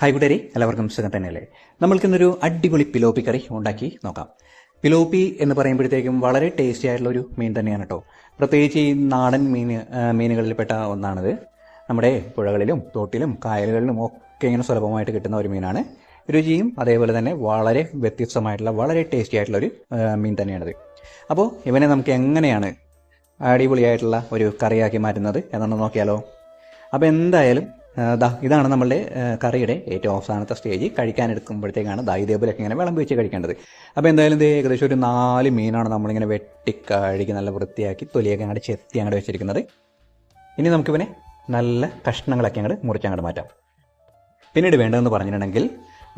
Hi കൂട്ടുകാരി എല്ലാവർക്കും സുഖം തന്നെയല്ലേ? നമ്മൾക്കിന്നൊരു അടിപൊളി പിലോപ്പി കറി ഉണ്ടാക്കി നോക്കാം. പിലോപ്പി എന്ന് പറയുമ്പോഴത്തേക്കും വളരെ ടേസ്റ്റി ആയിട്ടുള്ള ഒരു മീൻ തന്നെയാണ് കേട്ടോ പ്രത്യേകിച്ച് ഈ നാടൻ മീൻ മീനുകളിൽപ്പെട്ട ഒന്നാണിത്. നമ്മുടെ പുഴകളിലും തോട്ടിലും കായലുകളിലും ഒക്കെ ഇങ്ങനെ സുലഭമായിട്ട് കിട്ടുന്ന ഒരു മീനാണ്. രുചിയും അതേപോലെ തന്നെ വളരെ വ്യത്യസ്തമായിട്ടുള്ള വളരെ ടേസ്റ്റി ആയിട്ടുള്ള ഒരു മീൻ തന്നെയാണിത്. അപ്പോൾ ഇവനെ നമുക്ക് എങ്ങനെയാണ് അടിപൊളിയായിട്ടുള്ള ഒരു കറിയാക്കി മാറ്റുന്നത് എന്നൊന്ന് നോക്കിയാലോ? അപ്പോൾ എന്തായാലും ദാ ഇതാണ് നമ്മളുടെ കറിയുടെ ഏറ്റവും അവസാനത്തെ സ്റ്റേജ് കഴിക്കാൻ എടുക്കുമ്പോഴത്തേക്കാണ് ദാ ഇതേപോലെയൊക്കെ ഇങ്ങനെ വിളമ്പി വെച്ച് കഴിക്കേണ്ടത്. അപ്പോൾ എന്തായാലും ഇത് ഏകദേശം ഒരു നാല് മീനാണ് നമ്മളിങ്ങനെ വെട്ടി കഴുകി നല്ല വൃത്തിയാക്കി തൊലിയൊക്കെ അങ്ങോട്ട് ചെത്തി അങ്ങോട്ട് വെച്ചിരിക്കുന്നത്. ഇനി നമുക്കിവനെ നല്ല കഷ്ണങ്ങളൊക്കെ അങ്ങോട്ട് മുറിച്ചങ്ങോട്ട് മാറ്റാം. പിന്നീട് വേണ്ടതെന്ന് പറഞ്ഞിട്ടുണ്ടെങ്കിൽ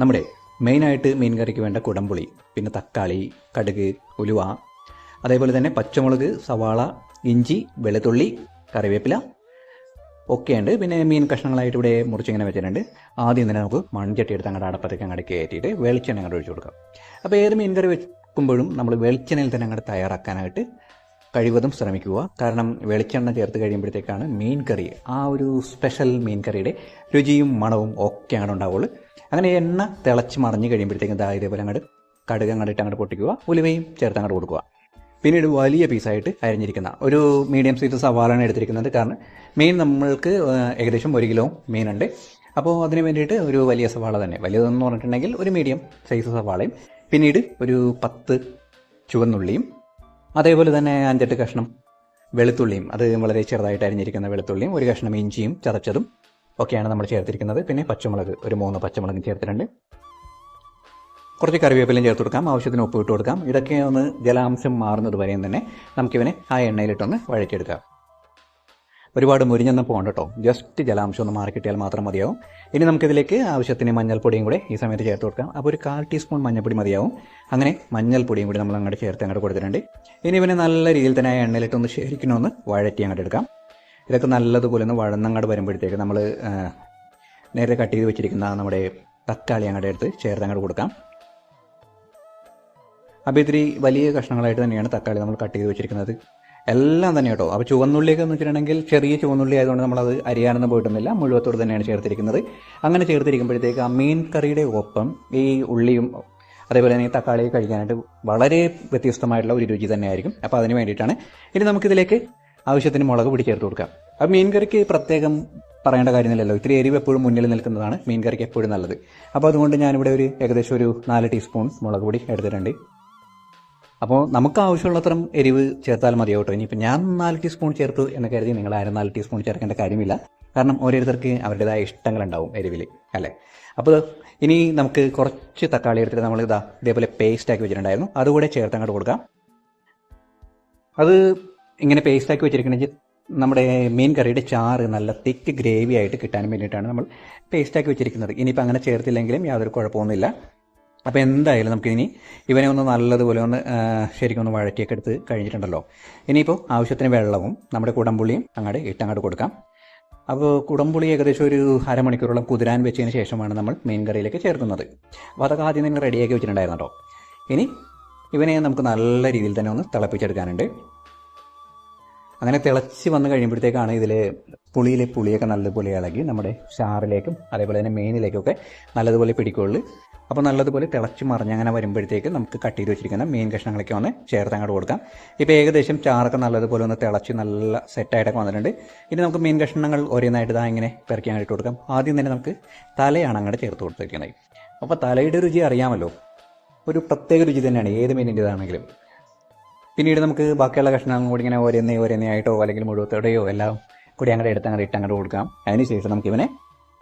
നമ്മുടെ മെയിനായിട്ട് മീൻ കറിക്ക് വേണ്ട കുടംപുളി പിന്നെ തക്കാളി കടുക് ഉലുവ അതേപോലെ തന്നെ പച്ചമുളക് സവാള ഇഞ്ചി വെളുത്തുള്ളി കറിവേപ്പില ഒക്കെയുണ്ട്. പിന്നെ മീൻ കഷ്ണങ്ങളായിട്ട് ഇവിടെ മുറിച്ചിങ്ങനെ വെച്ചിട്ടുണ്ട്. ആദ്യം തന്നെ നമുക്ക് മൺചട്ടി എടുത്ത് അങ്ങോട്ട് അടപ്പത്തേക്ക് അങ്ങോട്ട് കയറ്റിയിട്ട് വെളിച്ചെണ്ണ അങ്ങോട്ട് ഒഴിച്ചു കൊടുക്കാം. അപ്പോൾ ഏത് മീൻ കറി വെക്കുമ്പോഴും നമ്മൾ വെളിച്ചെണ്ണയിൽ തന്നെ അങ്ങോട്ട് തയ്യാറാക്കാനായിട്ട് കഴിവതും ശ്രമിക്കുക. കാരണം വെളിച്ചെണ്ണ ചേർത്ത് കഴിയുമ്പോഴത്തേക്കാണ് മീൻ കറി ആ ഒരു സ്പെഷ്യൽ മീൻ കറിയുടെ രുചിയും മണവും ഒക്കെ അങ്ങോട്ട് ഉണ്ടാവുള്ളൂ. അങ്ങനെ എണ്ണ തിളച്ച് മറിഞ്ഞ് കഴിയുമ്പോഴത്തേക്കും ദാ ഇതേപോലെ അങ്ങോട്ട് കടുക് അങ്ങോട്ട് ഇട്ട് അങ്ങോട്ട് പൊട്ടിക്കുക. ഉലുവയും ചേർത്ത് അങ്ങോട്ട് കൊടുക്കുക. പിന്നീട് വലിയ പീസായിട്ട് അരിഞ്ഞിരിക്കുന്ന ഒരു മീഡിയം സൈസ് സവാളാണ് എടുത്തിരിക്കുന്നത്. കാരണം മീൻ നമ്മൾക്ക് ഏകദേശം ഒരു കിലോ മീനുണ്ട് അപ്പോൾ അതിന് വേണ്ടിയിട്ട് ഒരു വലിയ സവാള തന്നെ. വലിയതെന്ന് പറഞ്ഞിട്ടുണ്ടെങ്കിൽ ഒരു മീഡിയം സൈസ് സവാളയും പിന്നീട് ഒരു പത്ത് ചുവന്നുള്ളിയും അതേപോലെ തന്നെ അഞ്ചെട്ട് കഷ്ണം വെളുത്തുള്ളിയും അത് വളരെ ചെറുതായിട്ട് അരിഞ്ഞിരിക്കുന്ന വെളുത്തുള്ളിയും ഒരു കഷ്ണം ഇഞ്ചിയും ചതച്ചതും ഒക്കെയാണ് നമ്മൾ ചേർത്തിരിക്കുന്നത്. പിന്നെ പച്ചമുളക് ഒരു മൂന്ന് പച്ചമുളകും ചേർത്തിട്ടുണ്ട്. കുറച്ച് കറിവേപ്പിലയും ചേർത്ത് കൊടുക്കാം. ആവശ്യത്തിന് ഉപ്പ് ഇട്ട് കൊടുക്കാം. ഇതൊക്കെ ഒന്ന് ജലാംശം മാറുന്നത് വരെയും തന്നെ നമുക്കിവനെ ആ എണ്ണയിലിട്ടൊന്ന് വഴറ്റിയെടുക്കാം. ഒരുപാട് മുരിഞ്ഞൊന്നും പോകണ്ട കേട്ടോ ജസ്റ്റ് ജലാംശം ഒന്ന് മാറി കിട്ടിയാൽ മാത്രം മതിയാവും. ഇനി നമുക്കിതിലേക്ക് ആവശ്യത്തിന് മഞ്ഞൾപ്പൊടിയും കൂടെ ഈ സമയത്ത് ചേർത്ത് കൊടുക്കാം. അപ്പോൾ ഒരു കാൽ ടീസ്പൂൺ മഞ്ഞൾപ്പൊടി മതിയാവും. അങ്ങനെ മഞ്ഞൾപ്പൊടിയും കൂടി നമ്മൾ അങ്ങോട്ട് ചേർത്ത് അങ്ങോട്ട് കൊടുത്തിട്ടുണ്ട്. ഇനി ഇവനെ നല്ല രീതിയിൽ തന്നെ ആ എണ്ണയിലിട്ടൊന്ന് ശരിക്കും ഒന്ന് വഴറ്റി അങ്ങോട്ട് എടുക്കാം. ഇതൊക്കെ നല്ലതുപോലെ ഒന്ന് വഴന്നങ്ങോട്ട് വരുമ്പോഴത്തേക്ക് നമ്മൾ നേരത്തെ കട്ട് ചെയ്ത് വെച്ചിരിക്കുന്ന നമ്മുടെ തക്കാളി അങ്ങോട്ട് എടുത്ത് ചേർത്ത് അങ്ങോട്ട് കൊടുക്കാം. അപ്പോൾ ഇത്തിരി വലിയ കഷ്ണങ്ങളായിട്ട് തന്നെയാണ് തക്കാളി നമ്മൾ കട്ട് ചെയ്ത് വെച്ചിരിക്കുന്നത്. എല്ലാം തന്നെ കേട്ടോ. അപ്പോൾ ചുവന്നുള്ളിയൊക്കെ എന്ന് വെച്ചിട്ടുണ്ടെങ്കിൽ ചെറിയ ചുവന്നുള്ളി ആയതുകൊണ്ട് നമ്മളത് അരിയാനൊന്നും പോയിട്ടൊന്നുമില്ല. മുഴുവത്തോട് തന്നെയാണ് ചേർത്തിരിക്കുന്നത്. അങ്ങനെ ചേർത്തിരിക്കുമ്പോഴത്തേക്ക് ആ മീൻ കറിയുടെ ഒപ്പം ഈ ഉള്ളിയും അതേപോലെ തന്നെ തക്കാളി കഴിക്കാനായിട്ട് വളരെ വ്യത്യസ്തമായിട്ടുള്ള ഒരു രുചി തന്നെയായിരിക്കും. അപ്പോൾ അതിന് വേണ്ടിയിട്ടാണ് ഇനി നമുക്കിതിലേക്ക് ആവശ്യത്തിന് മുളക് പൊടി ചേർത്ത് കൊടുക്കാം. അപ്പോൾ മീൻ കറിക്ക് പ്രത്യേകം പറയേണ്ട കാര്യമില്ലല്ലോ. ഇത്തിരി എരിവ് എപ്പോഴും മുന്നിൽ നിൽക്കുന്നതാണ് മീൻ കറിക്ക് എപ്പോഴും നല്ലത്. അപ്പോൾ അതുകൊണ്ട് ഞാനിവിടെ ഒരു ഏകദേശം ഒരു നാല് ടീസ്പൂൺ മുളക് പൊടി എടുത്തിട്ടുണ്ട്. അപ്പോൾ നമുക്ക് ആവശ്യമുള്ളത്രയും എരിവ് ചേർത്താൽ മതിയാവും കേട്ടോ ഇനിയിപ്പോൾ ഞാൻ നാല് ടീസ്പൂൺ ചേർത്തു എന്ന് കരുതി നിങ്ങൾ ആരും നാല് ടീസ്പൂൺ ചേർക്കേണ്ട കാര്യമില്ല. കാരണം ഓരോരുത്തർക്ക് അവരുടേതായ ഇഷ്ടങ്ങളുണ്ടാവും എരിവിൽ അല്ലേ? അപ്പോൾ ഇനി നമുക്ക് കുറച്ച് തക്കാളി എടുത്തിട്ട് നമ്മൾ ഇതാ ഇതേപോലെ പേസ്റ്റ് ആക്കി വെച്ചിട്ടുണ്ടായിരുന്നു. അതുകൂടെ ചേർത്ത് അങ്ങോട്ട് കൊടുക്കാം. അത് ഇങ്ങനെ പേസ്റ്റ് ആക്കി വെച്ചിരിക്കണമെങ്കിൽ നമ്മുടെ മീൻ കറിയുടെ ചാറ് നല്ല തിക്ക് ഗ്രേവി ആയിട്ട് കിട്ടാൻ വേണ്ടിയിട്ടാണ് നമ്മൾ പേസ്റ്റ് ആക്കി വെച്ചിരിക്കുന്നത്. ഇനിയിപ്പോൾ അങ്ങനെ ചേർത്തില്ലെങ്കിലും യാതൊരു കുഴപ്പമൊന്നുമില്ല. അപ്പോൾ എന്തായാലും നമുക്കിനി ഇവനെ ഒന്ന് നല്ലതുപോലെ ഒന്ന് ശരിക്കും ഒന്ന് വഴറ്റിയൊക്കെ എടുത്ത് കഴിഞ്ഞിട്ടുണ്ടല്ലോ. ഇനിയിപ്പോൾ ആവശ്യത്തിന് വെള്ളവും നമ്മുടെ കുടംപുളിയും അങ്ങോട്ട് ഇട്ടങ്ങോട്ട് കൊടുക്കാം. അപ്പോൾ കുടംപുളി ഏകദേശം ഒരു അരമണിക്കൂറോളം കുതിരാൻ വെച്ചതിന് ശേഷമാണ് നമ്മൾ മീൻ കറിയിലേക്ക് ചേർക്കുന്നത്. അപ്പോൾ അതൊക്കെ ആദ്യം തന്നെ റെഡിയാക്കി വെച്ചിട്ടുണ്ടായിരുന്നു ഇനി ഇവനെ നമുക്ക് നല്ല രീതിയിൽ തന്നെ ഒന്ന് തിളപ്പിച്ചെടുക്കാനുണ്ട്. അങ്ങനെ തിളച്ച് വന്ന് കഴിയുമ്പോഴത്തേക്കാണ് ഇതിൽ പുളിയിലെ പുളിയൊക്കെ നല്ലതുപോലെ ഇളകി നമ്മുടെ ചാറിലേക്കും അതേപോലെ തന്നെ മെയിനിലേക്കൊക്കെ നല്ലതുപോലെ പിടിക്കുള്ളൂ. അപ്പോൾ നല്ലതുപോലെ തിളച്ച് മറിഞ്ഞ് അങ്ങനെ വരുമ്പോഴത്തേക്ക് നമുക്ക് കട്ട് ചെയ്ത് വെച്ചിരിക്കുന്ന മീൻ കഷ്ണങ്ങളൊക്കെ ഒന്ന് ചേർത്ത് അങ്ങോട്ട് കൊടുക്കാം. ഇപ്പോൾ ഏകദേശം ചാറൊക്കെ നല്ലതുപോലെ ഒന്ന് തിളച്ച് നല്ല സെറ്റായിട്ടൊക്കെ വന്നിട്ടുണ്ട്. ഇനി നമുക്ക് മീൻ കഷ്ണങ്ങൾ ഒരേ നായിട്ട് ഇതാ ഇങ്ങനെ പെറുക്കി അങ്ങോട്ട് കൊടുക്കാം. ആദ്യം തന്നെ നമുക്ക് തലയാണ് അങ്ങോട്ട് ചേർത്ത് കൊടുത്തിരിക്കുന്നത്. അപ്പോൾ തലയുടെ രുചി അറിയാമല്ലോ. ഒരു പ്രത്യേക രുചി തന്നെയാണ് ഏത് മീനിന്റെതാണെങ്കിലും പിന്നീട് നമുക്ക് ബാക്കിയുള്ള കഷ്ണങ്ങൾ കൂടി ഇങ്ങനെ ഒരേ ഓരോന്നേ ഓരോന്നേ ആയിട്ടോ അല്ലെങ്കിൽ മുഴുവത്തോടെയോ എല്ലാം കൂടി അങ്ങോട്ട് എടുത്ത് അങ്ങോട്ട് ഇട്ട് അങ്ങോട്ട് കൊടുക്കാം. അതിനുശേഷം നമുക്ക് ഇവനെ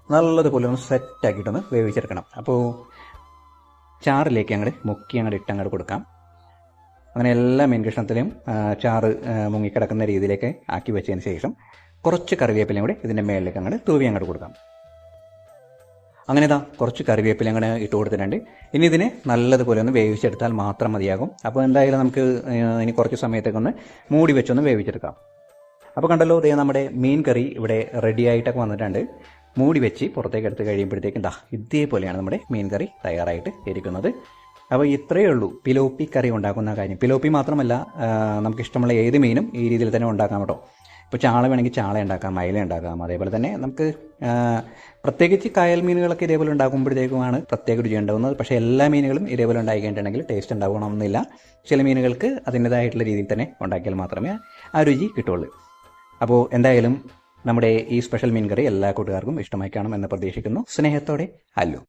നല്ലതുപോലെ ഒന്ന് സെറ്റാക്കിയിട്ടൊന്ന് വേവിച്ചെടുക്കണം. അപ്പോൾ ചാറിലേക്ക് അങ്ങോട്ട് മുക്കി അങ്ങോട്ട് ഇട്ട് അങ്ങോട്ട് കൊടുക്കാം. അങ്ങനെ എല്ലാ മീൻ കഷ്ണത്തിലും ചാറ് മുങ്ങിക്കിടക്കുന്ന രീതിയിലേക്ക് ആക്കി വെച്ചതിന് ശേഷം കുറച്ച് കറിവേപ്പിലയും കൂടി ഇതിന്റെ മേളിലേക്ക് അങ്ങോട്ട് തൂവി അങ്ങോട്ട് കൊടുക്കാം. അങ്ങനെ ഇതാ കുറച്ച് കറിവേപ്പില അങ്ങനെ ഇട്ട് കൊടുത്തിട്ടുണ്ട്. ഇനി ഇതിനെ നല്ലതുപോലെ ഒന്ന് വേവിച്ചെടുത്താൽ മാത്രം മതിയാകും. അപ്പോൾ എന്തായാലും നമുക്ക് ഇനി കുറച്ച് സമയത്തേക്ക് ഒന്ന് മൂടി വെച്ചൊന്ന് വേവിച്ചെടുക്കാം. അപ്പോൾ കണ്ടല്ലോ ഇതേ നമ്മുടെ മീൻ കറി ഇവിടെ റെഡി ആയിട്ടൊക്കെ വന്നിട്ടുണ്ട്. മൂടി വെച്ച് പുറത്തേക്ക് എടുത്ത് കഴിയുമ്പോഴത്തേക്കും ദാ ഇതേപോലെയാണ് നമ്മുടെ മീൻ കറി തയ്യാറായിട്ട് ഇരിക്കുന്നത്. അപ്പോൾ ഇത്രയേ ഉള്ളൂ. പിലോപ്പി കറി ഉണ്ടാക്കുന്ന കാര്യം. പിലോപ്പി മാത്രമല്ല നമുക്കിഷ്ടമുള്ള ഏത് മീനും ഈ രീതിയിൽ തന്നെ ഉണ്ടാക്കാം കേട്ടോ. ഇപ്പോൾ ചാള വേണമെങ്കിൽ ചാള ഉണ്ടാക്കാം മയില ഉണ്ടാക്കാം. അതേപോലെ തന്നെ നമുക്ക് പ്രത്യേകിച്ച് കായൽ മീനുകളൊക്കെ ഇതേപോലെ ഉണ്ടാക്കുമ്പോഴത്തേക്കുമാണ് പ്രത്യേക രുചി ഉണ്ടാകുന്നത് പക്ഷേ എല്ലാ മീനുകളും ഇതേപോലെ ഉണ്ടാക്കിയിട്ടുണ്ടെങ്കിൽ ടേസ്റ്റ് ഉണ്ടാകണമെന്നില്ല ചില മീനുകൾക്ക് അതിന്റെതായിട്ടുള്ള രീതിയിൽ തന്നെ ഉണ്ടാക്കിയാൽ മാത്രമേ ആ രുചി കിട്ടുള്ളൂ. അപ്പോൾ എന്തായാലും നമ്മുടെ ഈ സ്പെഷ്യൽ മീൻകറി എല്ലാ കൂട്ടുകാർക്കും ഇഷ്ടമായി കാണുമെന്ന് പ്രതീക്ഷിക്കുന്നു. സ്നേഹത്തോടെ അല്ലു